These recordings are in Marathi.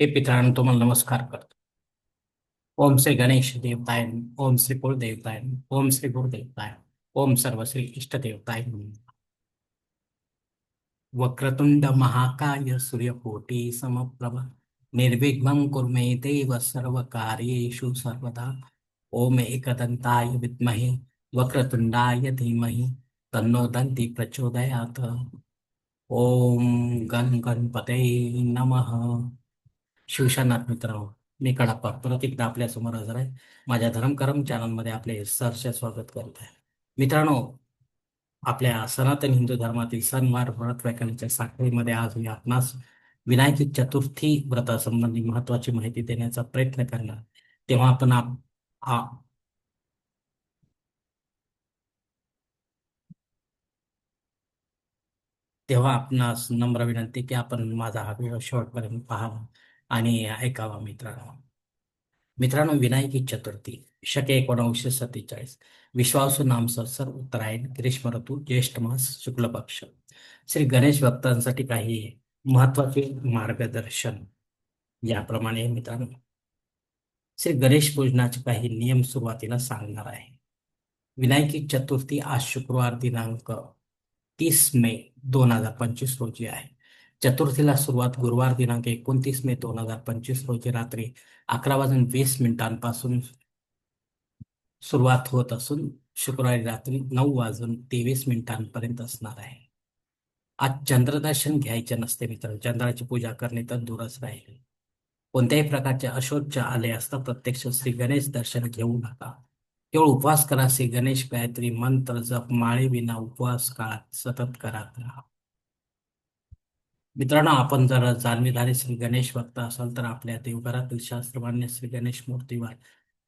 हे पितरांनो, तुम्हाला नमस्कार करतो. ओम श्री गणेश देवताय, ओम श्री कुलदेवताय, ओम श्री गुरुदेवताय, ओम सर्व श्री इष्टदेवताय वक्रतुंड महाकाय सूर्यकोटी समप्रभ, निर्विघ्नं कुर्मे देव सर्व कार्येषु सर्वदा. ओम एकदंताय विद्महे, वक्रतुंडाय धीमहि, तन्नो दंती प्रचोदयात. ओम गण गणपते नमः. शिवशानाथ मित्रांनो मी कडाप्पा. परत एकदा आपल्यासमोर हजर आहे. माझ्या धर्मकरम चॅनलमध्ये आपले सहर्ष स्वागत करत आहे. मित्रांनो आपल्या सनातन हिंदू धर्मातील सणवार व्रत व्याख्यानाच्या साखळीमध्ये आज मी आपणास विनायक चतुर्थी व्रतासंबंधी महत्वाची माहिती देण्याचा प्रयत्न करणार. तेव्हा आपण आप आ- तेव्हा आपणास नम्र विनंती की आपण माझा हा व्हिडिओ शेवटपर्यंत पाहावा आणि ऐकावा मित्रांनो. मित्रांनो विनायकी चतुर्थी शके एकोणावीसशे सत्तेचाळीस विश्वासू नाम संवत्सर उत्तरायण ग्रीष्म ऋतू ज्येष्ठ मास शुक्ल पक्ष. श्री गणेश भक्तांसाठी काही महत्त्वाचे मार्गदर्शन याप्रमाणे मित्रांनो. श्री गणेश पूजनाचे काही नियम सुरुवातीला सांगणार आहे. विनायकी चतुर्थी आज शुक्रवार दिनांक तीस मे दोन हजार पंचवीस रोजी आहे. चतुर्थीला सुरुवात गुरुवार दिनांक एकोणतीस मे दोन हजार पंचवीस रोजी रात्री अकरा वाजून वीस मिनिटांपासून सुरुवात होत असून शुक्रवारी रात्री नऊ वाजून तेवीस मिनिटांपर्यंत असणार आहे. आज चंद्रदर्शन घ्यायचे नसते मित्र चंद्राची पूजा करणे तर दूरच राहील. कोणत्याही प्रकारचे अशोच आले असता प्रत्यक्ष श्री गणेश दर्शन घेऊ नका. केवळ उपवास करा. श्री गणेश गायत्री मंत्र जप माळे विना उपवास काळात सतत करत राहा. मित्रांनो आपण जर जाणवीधारी श्री गणेश भक्त असाल तर आपल्या देवघरातील शास्त्रमान्य श्री गणेश मूर्तीवर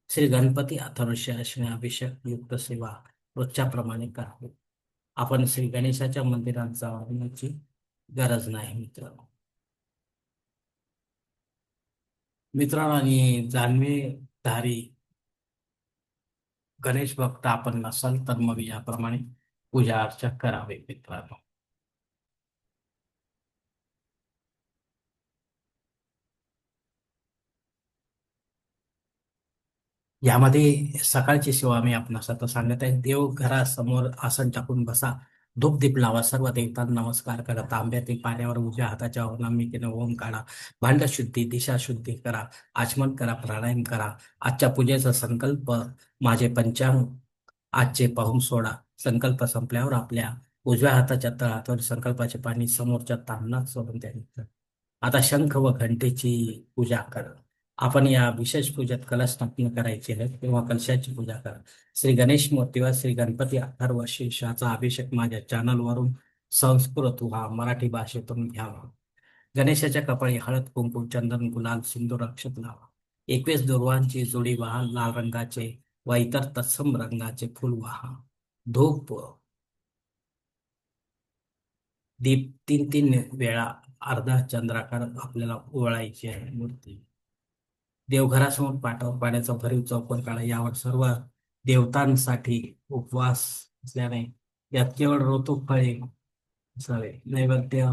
श्री गणपती अथर्वशीर्षने अभिषेक युक्त सेवा रोजच्या प्रमाणे करावी. आपण श्री गणेशाच्या मंदिरात जाण्याची गरज नाही मित्रांनो. मित्रांनो आणि जाणवीधारी गणेश भक्त आपण नसाल तर मग याप्रमाणे पूजा अर्चा करावे मित्रांनो. यामध्ये सकाळची सेवा मी आपणास आता सांगत आहे. देव घरासमोर आसन टाकून बसा. धूप दीप लावा. सर्व देवतांना नमस्कार करा. तांब्यातील पाण्यावर उजव्या हाताच्या अवनामिकेने ओम काढा. भांड शुद्धी दिशा शुद्धी करा. आचमन करा. प्राणायाम करा. आजच्या पूजेचा संकल्प माझे पंचांग आजचे पाहून सोडा. संकल्प संपल्यावर आपल्या उजव्या हाताच्या तळातवर संकल्पाचे पाणी समोरच्या तांबणात सोडून द्यावे आता शंख व घंटेची पूजा करा. आपण या विशेष पूजेत कलश स्थापन करायची आहे किंवा कलशाची पूजा करा. श्री गणेश मूर्तीवर श्री गणपती अथर्व शीर्षाचा अभिषेक माझ्या चॅनलवरून संस्कृत व्हा मराठी भाषेतून घ्यावा गणेशाच्या कपाळी हळद कुंकू चंदन गुलाल सिंदूर अक्षत लावा. एकवीस दुर्वांची जोडी वाहा लाल रंगाचे व इतर तत्सम रंगाचे फुल वाहा. धूप. दीप तीन तीन वेळा अर्धा चंद्राकार आपल्याला ओळायची आहे मूर्ती. देवघरासमोर पाठव पाण्याचा भरीव चौकोन काढा. यावर सर्व देवतांसाठी उपवास असल्याने यात केवळ ऋतू फळे असावे नैवेद्य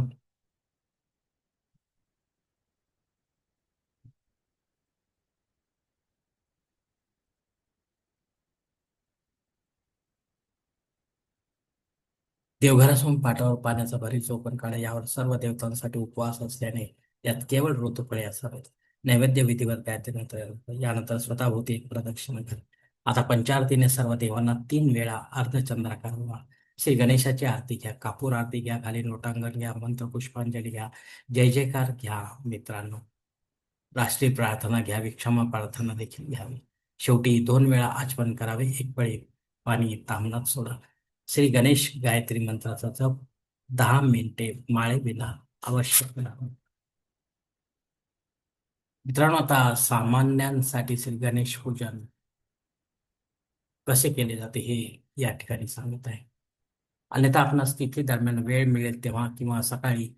देवघरासमोर पाठावर पाण्याचा भरीव चौकोन काढा. यावर सर्व देवतांसाठी उपवास असल्याने यात केवळ ऋतुफळे असावेत. नैवेद्य विधीवर त्यानंतर यानंतर स्वतःभोवती प्रदक्षिणा करा. आता पंचारतीने सर्व देवांना तीन वेळा अर्धचंद्राकार व्हा श्री गणेशाची आरती घ्या कापूर आरती घ्या खाली लोटांगण घ्या मंत्र पुष्पांजली घ्या जय जयकार घ्या मित्रांनो. राष्ट्रीय प्रार्थना घ्यावी क्षमा प्रार्थना देखील घ्यावी. शेवटी दोन वेळा आचमन करावे एक वेळी पाणी तांबणात सोडा. श्री गणेश गायत्री मंत्राचा जप दहा मिनिटे माळे विना आवश्यक करावा मित्रांनो आता सामान्यांसाठी श्री गणेश पूजन कसे केले जाते हे या ठिकाणी सांगत आहे अन्यथा आपणास तिथे दरम्यान वेळ मिळेल तेव्हा किंवा सकाळी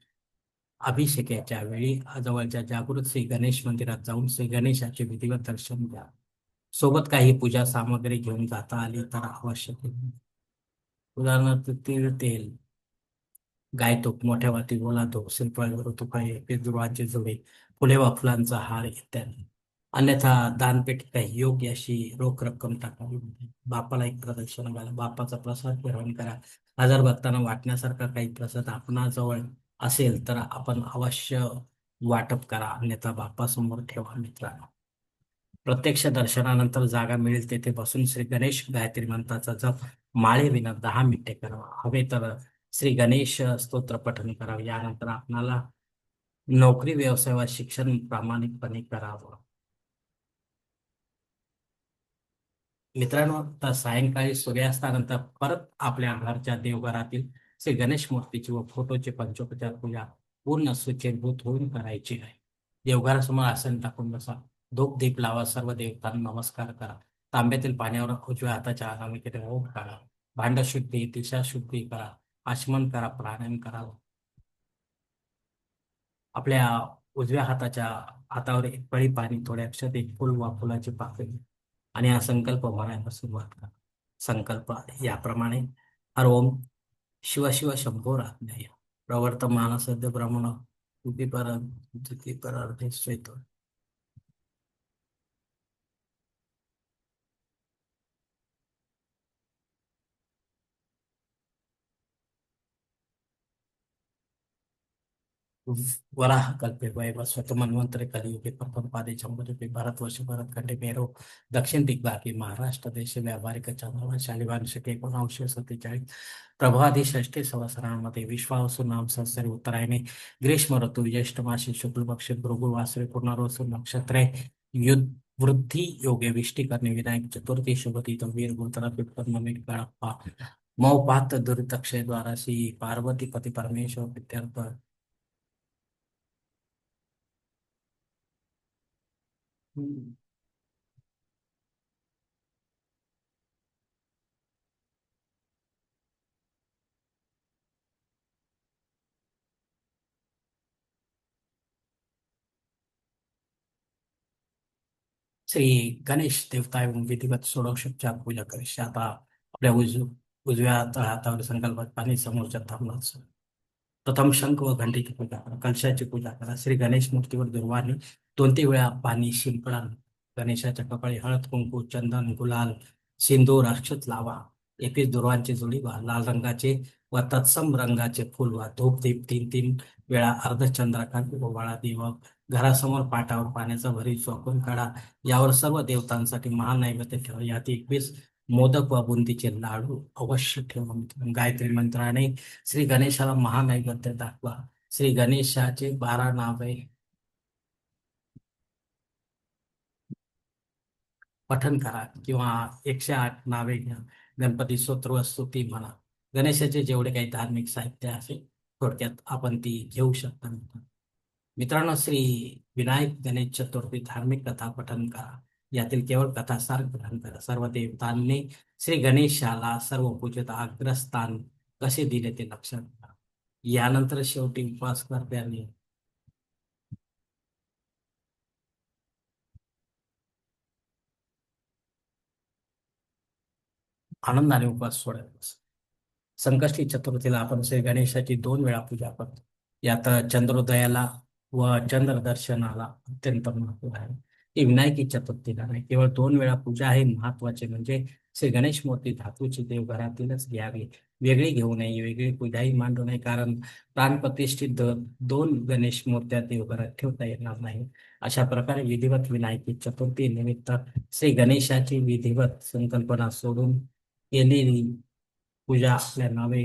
अभिषेकाच्या वेळी जवळच्या जागृत श्री गणेश मंदिरात जाऊन श्री गणेशाचे विधिवत दर्शन घ्या सोबत काही पूजा सामग्री घेऊन जाता आली तर आवश्यक आहे. उदाहरणार्थ तीळ तेल गायतो मोठ्या वाटी गोला तूप श्रीफळ तुपाई पिंजुळाची फुले वा फुलांचा हार इत्यादी. अन्यथा दानपेटी काही योग्य अशी रोख रक्कम टाकावी बापाला एक प्रदक्षिण घाला बापाचा प्रसाद ग्रहण करा. हजार भक्तांना वाटण्यासारखा काही प्रसाद आपणाजवळ असेल तर आपण अवश्य वाटप करा. अन्यथा बापासमोर ठेवा मित्रांनो. प्रत्यक्ष दर्शनानंतर जागा मिळेल तेथे बसून श्री गणेश गायत्री मंत्राचा जप माळे विना दहा मिनिटे करावा हवे तर श्री गणेश स्तोत्र पठन करावं. यानंतर आपणाला नोकरी व्यवसाय व शिक्षण प्रामाणिकपणे करावं. मित्रांनो आता सायंकाळी सूर्यास्तानंतर परत आपल्या घरच्या देवघरातील श्री गणेश मूर्तीची व फोटोची पंचोपचार पूजा पूर्ण सुचिरभूत होऊन करायची आहे. देवघरासमोर आसन टाकून बसा धूप दीप लावा सर्व देवतांना नमस्कार करा. तांब्यातील पाण्यावर उजव्या हाताच्या आगामी अनामिकेने ओम काढा. भांड शुद्धी दिशा शुद्धी करा. आचमन करा प्राणायाम करा. आपल्या उजव्या हाताच्या हातावर एक पळी पाणी थोड्या एक फुल वा फुलाची पाकळी आणि हा संकल्प म्हणायला सुरुवात करा. संकल्प याप्रमाणे हर ओम शिव शिव शंभो राज्ञाय प्रवर्तमान सद्य ब्रह्मण तुती पर पर अर्धे वराह कल्पे वैवस्वत मन्वंतरे कलियुगे प्रथम पादे चंबरुपे भारतवर्ष भरतखंडे मेरो। दक्षिण दिग्भागी महाराष्ट्र देश व्यावहारिक चंद्रवा शालिवांशिक एकोणऐंशी सत्तेचाळीस प्रभादी षष्ठी संवत्सरामध्ये विश्वावसु नाम संवत्सरी उत्तरायणे। ग्रीष्म ऋतू ज्येष्ठ मासी शुक्ल पक्ष भृगु वासरे पुनर्वसु नक्षत्रे। युद्ध वृद्धी योगे विष्टी करणे विनायक चतुर्थी शुभती वीर गुरुतरा पिटपन्नमीट गणप्पा मौपात दुरितक्षय द्वारासी पार्वती पती परमेश्वर विद्यार्थ हम्म. श्री गणेश देवता एवं विधिवत षोडशोपचार पूजा करीश आता आपल्या उजव उजव्या हाता- हातावर संकल्पात पाणी समोरच्या थांबला प्रथम शंख व घंटीची पूजा करा कलशाची पूजा करा. श्री गणेश मूर्तीवर दुर्वाने दोन तीन वेळा पाणी शिंपडा गणेशाच्या कपाळी हळद कुंकू चंदन गुलाल सिंदूर अक्षत लावा. एकवीस दुर्वांची जोडी वा लाल रंगाचे व तत्सम रंगाचे फुल वा. धूप दीप तीन तीन वेळा अर्धचंद्राकांत गोबाळा दिवक. घरासमोर पाटावर पाण्याचा भरी चौकून काढा. यावर सर्व देवतांसाठी महानैवेद्य ठेवा. यात एकवीस मोदक व बुंदीचे लाडू अवश्य ठेवा. गायत्री मंत्राने श्री गणेशाला महानैवेद्य दाखवा. श्री गणेशाचे बारा नावे पठन करा किंवा एकशे आठ नावे घ्या. गणपती स्तोत्र व स्तुती म्हणा. गणेशाचे जेवढे काही धार्मिक साहित्य असेल थोडक्यात आपण ती घेऊ शकता. मित्रांनो श्री विनायक गणेश चतुर्थी धार्मिक कथा पठन करा. यातील केवळ कथासार ग्रहण करा. सर्व देवतांनी श्री गणेशाला सर्व पूजेत अग्रस्थान कसे दिले ते लक्षात घ्या. यानंतर शेवटी उपवास करत्याने आनंदाने उपवास सोडायचा संकष्टी चतुर्थीला आपण श्री गणेशाची दोन वेळा पूजा करतो. यात चंद्रोदयाला व चंद्रदर्शनाला अत्यंत महत्त्व आहे. ही विनायकी चतुर्थीला नाही केवळ दोन वेळा पूजा हे महत्त्वाचे म्हणजे श्री गणेश मूर्ती धातूची देवघरातीलच घ्यावी. वेगळी घेऊ नये वेगळी पूजाही मांडू नये कारण प्राणप्रतिष्ठित दोन गणेश मूर्त्या देवघरात ठेवता येणार नाही. अशा प्रकारे विधिवत विनायकी चतुर्थी निमित्त श्री गणेशाची विधिवत संकल्पना सोडून ye li li puja le na ve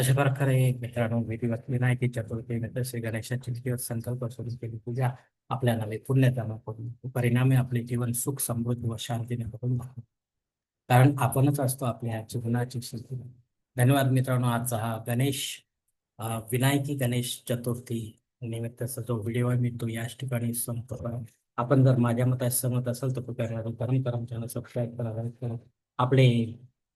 अशा प्रकारे मित्रांनो भेटी विनायकी चतुर्थी नंतर श्री गणेशाची विधिवत संकल्प सुरू केली. पूजा आपल्या नावे पुण्य करून परिणामी आपले जीवन सुख समृद्धी व शांतीने करून जातं. कारण आपणच असतो आपल्या जीवनाची स्थिती. धन्यवाद मित्रांनो आजचा हा गणेश विनायकी गणेश चतुर्थी निमित्ताचा जो व्हिडिओ आहे मी तो याच ठिकाणी संपतो. आपण जर माझ्या मतात सहमत असाल तर कृपया गरम परंपरा चॅनल सबस्क्राईब करा. आपले